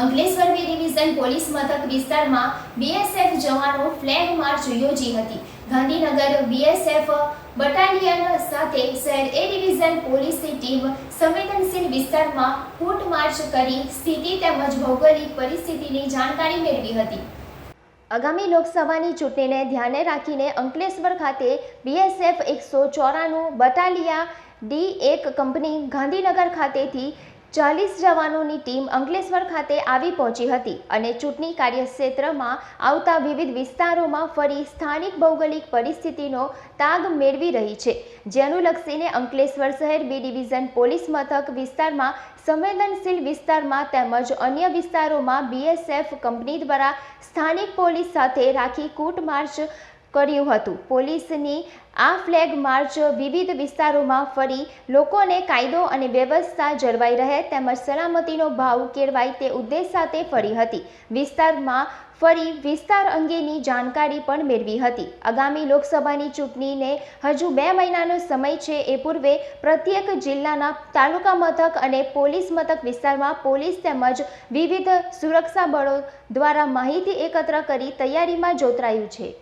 Ankleshwar B division police મથક વિસ્તારમાં BSF જવાનો ફ્લેગ માર્ચ યોજી હતી. ગાંધીનગર બીએસએફ બટાલિયન સાથે શહેર એ ડિવિઝન પોલીસની ટીમ સંવેદનશીલ વિસ્તારમાં ફૂટ માર્ચ કરી સ્થિતિ તેમજ ભૌગોલિક પરિસ્થિતિની જાણકારી મેળવી હતી. આગામી લોકસભાની ચૂંટણીને ધ્યાને રાખીને અંકલેશ્વર ખાતે બીએસએફ એકસો ચોરાણું બટાલિયા ડી એક કંપની ગાંધીનગર ખાતેથી ચાલીસ જવાનોની ટીમ અંકલેશ્વર ખાતે આવી પહોંચી હતી અને ચૂંટણી કાર્યક્ષેત્રમાં આવતા વિવિધ વિસ્તારોમાં ફરી સ્થાનિક ભૌગોલિક પરિસ્થિતિનો તાગ મેળવી રહી છે. જેનું લક્ષીને અંકલેશ્વર શહેર બી ડિવિઝન પોલીસ મથક વિસ્તારમાં સંવેદનશીલ વિસ્તારમાં તેમજ અન્ય વિસ્તારોમાં બીએસએફ કંપની દ્વારા સ્થાનિક પોલીસ સાથે રાખી કૂટ માર્ચ કર્યું હતું. પોલીસની આ ફ્લેગ માર્ચ વિવિધ વિસ્તારોમાં ફરી લોકોને કાયદો અને વ્યવસ્થા જળવાઈ રહે તેમજ સલામતીનો ભાવ કેળવાય તે ઉદ્દેશ સાથે ફરી હતી. વિસ્તારમાં ફરી વિસ્તાર અંગેની જાણકારી પણ મેળવી હતી. આગામી લોકસભાની ચૂંટણીને હજુ બે મહિનાનો સમય છે એ પૂર્વે પ્રત્યેક જિલ્લાના તાલુકા મથક અને પોલીસ મથક વિસ્તારમાં પોલીસ તેમજ વિવિધ સુરક્ષા બળો દ્વારા માહિતી એકત્ર કરી તૈયારીમાં જોતરાયું છે.